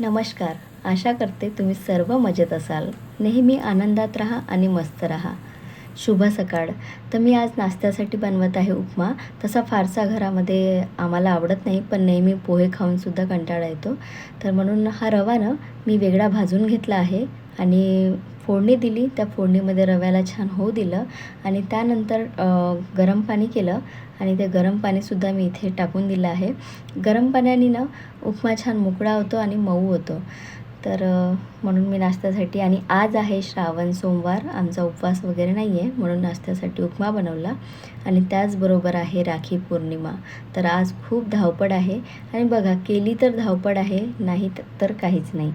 नमस्कार. आशा करते तुम्ही सर्व मजेत असाल. नेहमी आनंदात राहा आणि मस्त राहा. शुभ सकाळ. तर मी आज नाश्त्यासाठी बनवत आहे उपमा. तसा फारसा घरामध्ये आम्हाला आवडत नाही पण नेहमी पोहे खाऊनसुद्धा कंटाळा येतो. तर म्हणून हा रवा ना मी वेगळा भाजून घेतला आहे आणि फोडणी दिली. त्या फोडणीमध्ये रव्याला छान होऊ दिलं आणि त्यानंतर गरम पाणी केलं आणि ते गरम पाणीसुद्धा मी इथे टाकून दिलं आहे. गरम पाण्याने ना उपमा छान मोकळा होतो आणि मऊ होतो. तर म्हणून मी नाश्त्यासाठी आणि आज आहे श्रावण सोमवार आमचा उपवास वगैरे नाही आहे म्हणून नाश्त्यासाठी उपमा बनवला आणि त्याचबरोबर आहे राखी पौर्णिमा. तर आज खूप धावपळ आहे आणि बघा केली तर धावपळ आहे नाही तर काहीच नाही.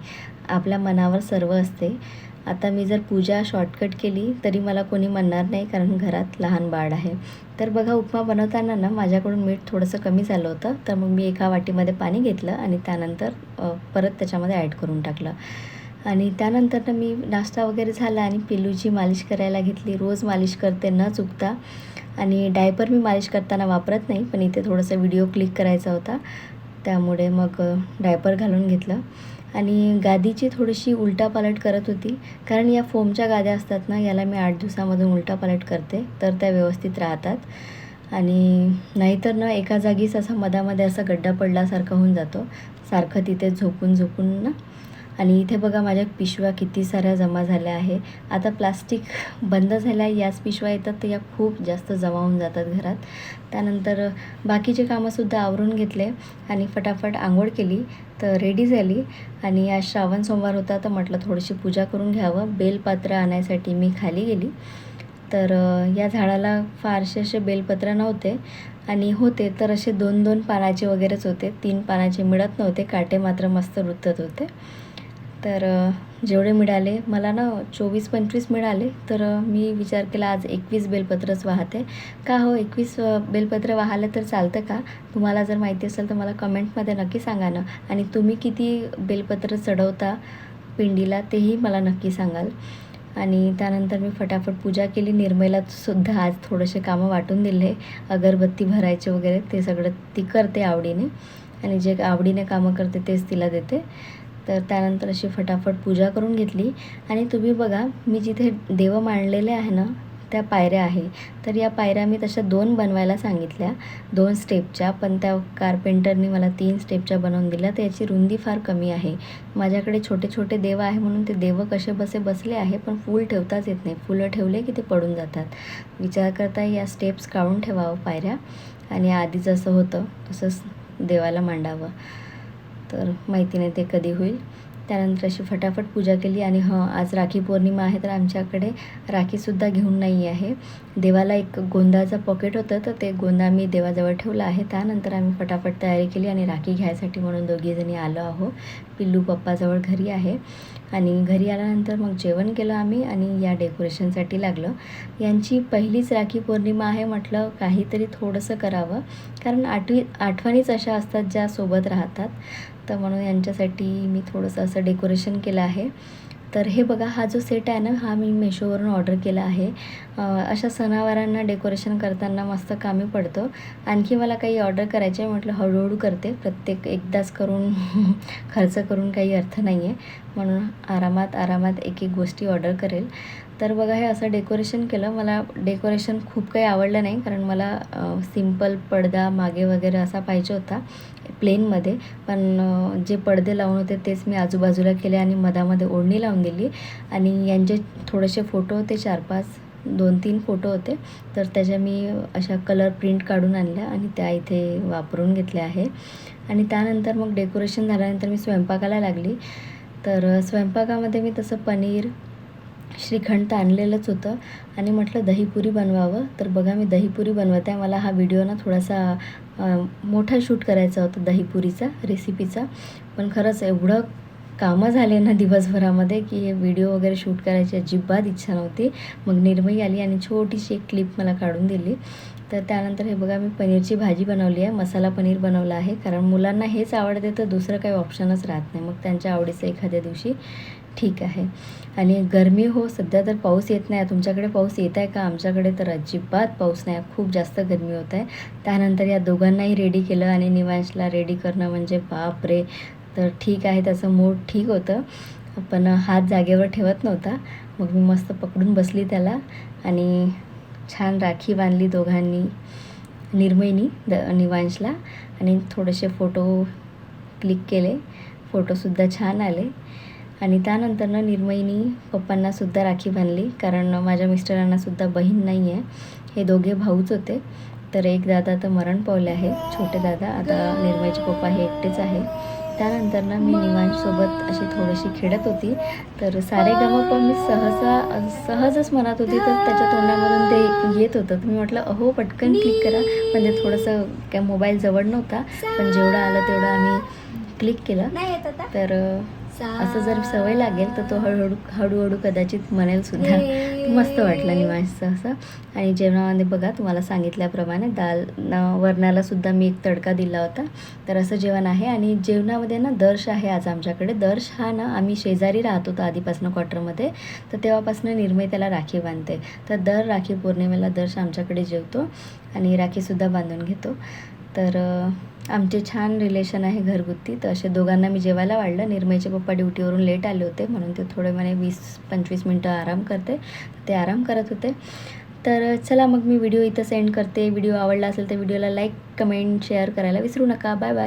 आपल्या मनावर सर्व असते. आता मी जर पूजा शॉर्टकट केली तरी मला कोणी म्हणणार नाही कारण घरात लहान बाळ आहे. तर बघा उपमा बनवताना ना माझ्याकडून मीठ थोडंसं कमी झालं होतं. तर मग मी एका वाटीमध्ये पाणी घेतलं आणि त्यानंतर परत त्याच्यामध्ये ॲड करून टाकलं. आणि त्यानंतर ना मी नाश्ता वगैरे झाला आणि पिल्लूची मालिश करायला घेतली. रोज मालिश करते न चुकता. आणि डायपर मी मालिश करताना वापरत नाही पण इथे थोडंसं व्हिडिओ क्लिक करायचा होता. त्यामुळे मग डायपर घालून घेतलं. आणि गादीची थोडीशी उलटापालट करत होती. कारण या फोमच्या गाद्या असतात ना याला मी आठ दिवसामधून उलटापालट करते. तर त्या व्यवस्थित राहतात. आणि नाहीतर ना एका जागीच असा मधामध्ये असा गड्डा पडल्यासारखा होऊन जातो. सारखं तिथे झोपून झोपून ना आणि इथे बघा माझ्या पिशव्या किती साऱ्या जमा झाल्या आहे. आता प्लास्टिक बंद झाल्या याच पिशव्या येतात तर या खूप जास्त जमा होऊन जातात घरात. त्यानंतर बाकीचे कामंसुद्धा आवरून घेतले आणि फटाफट आंघोळ केली तर रेडी झाली. आणि आज श्रावण सोमवार होता तर म्हटलं थोडीशी पूजा करून घ्यावं. बेलपात्र आणायसाठी मी खाली गेली. तर या झाडाला फारसे असे बेलपत्र नव्हते. आणि होते तर असे दोन दोन पानाचे वगैरेच होते. तीन पानाचे मिळत नव्हते काटे मात्र मस्त रुतत होते. तर जेवढे मिळाले मला ना चोवीस पंचवीस मिळाले तर मी विचार केला आज एकवीस बेलपत्रच वाहते. का हो एकवीस बेलपत्र वाहलं तर चालतं का? तुम्हाला जर माहिती असेल तर मला कमेंटमध्ये नक्की सांगा ना. आणि तुम्ही किती बेलपत्र चढवता पिंडीला तेही मला नक्की सांगाल. आणि त्यानंतर मी फटाफट पूजा केली. निर्मला सुद्धा आज थोडेसे कामं वाटून दिले. अगरबत्ती भरायचे वगैरे ते सगळं ती करते आवडीने. आणि जे आवडीने कामं करते तेच तिला देते. तर त्यानंतर अशी फटाफट पूजा करून घेतली. आणि तुम्ही बघा मी जिथे देव मांडलेले आहे ना त्या पायऱ्या आहे. तर या पायऱ्या मी तशा दोन बनवायला सांगितल्या. दोन स्टेपच्या पण त्या कार्पेंटरनी मला तीन स्टेपच्या बनवून दिल्या. तर याची रुंदी फार कमी आहे. माझ्याकडे छोटे छोटे देव आहे म्हणून ते देव कसे बसे बसले आहे पण फूल ठेवताच येत नाही. फुलं ठेवले की ते पडून जातात. विचार करता या स्टेप्स काढून ठेवावं पायऱ्या. आणि आधी जसं होतं तसंच देवाला मांडावं. तर माहिती नाही ते कधी होईल. त्यानंतर अशी फटाफट पूजा केली आणि हं आज राखी पौर्णिमा आहे तर आमच्याकडे राखीसुद्धा घेऊन नाही आहे. देवाला एक गोंदाचं पॉकेट होतं तर ते गोंदा मी देवाजवळ ठेवला आहे. त्यानंतर आम्ही फटाफट तयारी केली आणि राखी घ्यायसाठी म्हणून दोघीजणी आलो आहो पिल्लू पप्पाजवळ घरी आहे. आणि घरी आल्यानंतर मग जेवण केलं आम्ही आणि या डेकोरेशनसाठी लागलं. यांची पहिलीच राखी पौर्णिमा आहे म्हटलं काहीतरी थोडंसं करावं कारण आठवी आठवणीच अशा असतात ज्या सोबत राहतात. तर म्हणून यांच्यासाठी मी थोडंसं असं डेकोरेशन केलं आहे. तर हे बघा हा जो सेट आहे ना हा मी मेशोवरून ऑर्डर केला आहे. अशा सणावारांना डेकोरेशन करताना मस्त कामी पडतं. आणखी मला काही ऑर्डर करायचे आहे म्हटलं हळूहळू करते. प्रत्येक एकदाच करून खर्च करून काही अर्थ नाही आहे म्हणून आरामात आरामात एक एक गोष्टी ऑर्डर करेल. तर बघा हे असं डेकोरेशन केलं. मला डेकोरेशन खूप काही आवडलं नाही कारण मला सिंपल पडदा मागे वगैरे असा पाहिजे होता. प्लेनमध्ये. पण जे पडदे लावून होते तेच मी आजूबाजूला केले आणि मधामध्ये ओढणी लावून दिली आणि यांचे थोडेसे फोटो होते चार पाच दोन तीन फोटो होते. तर त्याच्या मी अशा कलर प्रिंट काढून आणल्या आणि त्या इथे वापरून घेतल्या आहे आणि त्यानंतर मग डेकोरेशन झाल्यानंतर मी स्वयंपाकाला लागली. तर स्वयंपाकामध्ये मी तसं पनीर श्रीखंड तर आणलेलंच होतं. आणि म्हटलं दहीपुरी बनवावं. तर बघा मी दहीपुरी बनवत. आहे मला हा व्हिडिओ ना थोडासा मोठा शूट करायचा होता दहीपुरीचा रेसिपीचा पण खरंच एवढं कामं झाले ना दिवसभरामध्ये की हे व्हिडिओ वगैरे शूट करायची अजिबात इच्छा नव्हती. मग निर्मई आली आणि छोटीशी एक क्लिप मला काढून दिली. तर त्यानंतर हे बघा मी पनीरची भाजी बनवली आहे. मसाला पनीर बनवला आहे. कारण मुलांना हेच आवडते तर दुसरं काही ऑप्शनच राहत नाही. मग त्यांच्या आवडीचं एखाद्या दिवशी ठीक आहे. आणि गरमी हो सध्या तर पाऊस येत नाही. तुमच्याकडे पाऊस येत आहे का? आमच्याकडे तर अजिबात पाऊस नाही. खूप जास्त गरमी होत आहे. त्यानंतर या दोघांनाही रेडी केलं आणि निवांशला रेडी करणं म्हणजे बाप रे तर ठीक आहे त्याचं मूड ठीक होतं. पण हात जागेवर ठेवत नव्हता. मग मी मस्त पकडून बसली त्याला आणि छान राखी बांधली दोघांनी निर्मयनी द निवांशला. आणि थोडेसे फोटो क्लिक केले. फोटोसुद्धा छान आले. आणि त्यानंतरनं निर्मयीनी पप्पांनासुद्धा राखी बांधली कारण माझ्या मिस्टरांनासुद्धा बहीण नाही आहे हे दोघे भाऊच होते. तर एक दादा तर मरण पावले आहे छोटे दादा. आता निर्मयचे पप्पा हे एकटेच आहे. त्यानंतरनं मी निवांशसोबत अशी थोडीशी खेळत होती. तर सारे गमप मी सहसा सहजच म्हणत होती. तर त्याच्या तोंडामधून ते येत होतं. तर मी म्हटलं अहो पटकन क्लिक करा. पण ते थोडंसं काय मोबाईल जवळ नव्हता. पण जेवढं आलं तेवढं आम्ही क्लिक केलं. तर असं जर सवय लागेल तर तो हळूहळू हळूहळू कदाचित म्हणेल सुद्धा. मस्त वाटलं निवांशचं असं आणि जेवणामध्ये बघा तुम्हाला सांगितल्याप्रमाणे दाल वरणाला सुद्धा मी एक तडका दिला होता. तर असं जेवण आहे. आणि जेवणामध्ये ना दर्श आहे आज आमच्याकडे. दर्श हा ना आम्ही शेजारी राहत होतो आधीपासून क्वार्टरमध्ये. तर तेव्हापासून निर्मय त्याला राखी बांधते. तर दर राखी पौर्णिमेला दर्श आमच्याकडे जेवतो. आणि राखीसुद्धा बांधून घेतो. तर आमचे छान रिलेशन आहे घरगुती तर असे दोघांना मी जेवायला वाढलं. निर्मयचे पप्पा ड्युटीवरून लेट आले होते म्हणून ते थोडे म्हणे वीस पंचवीस मिनटं आराम करते. ते आराम करत होते. तर चला मग मी व्हिडिओ इथं सेंड करते. व्हिडिओ आवडला असेल तर व्हिडिओला लाईक कमेंट शेअर करायला विसरू नका. Bye bye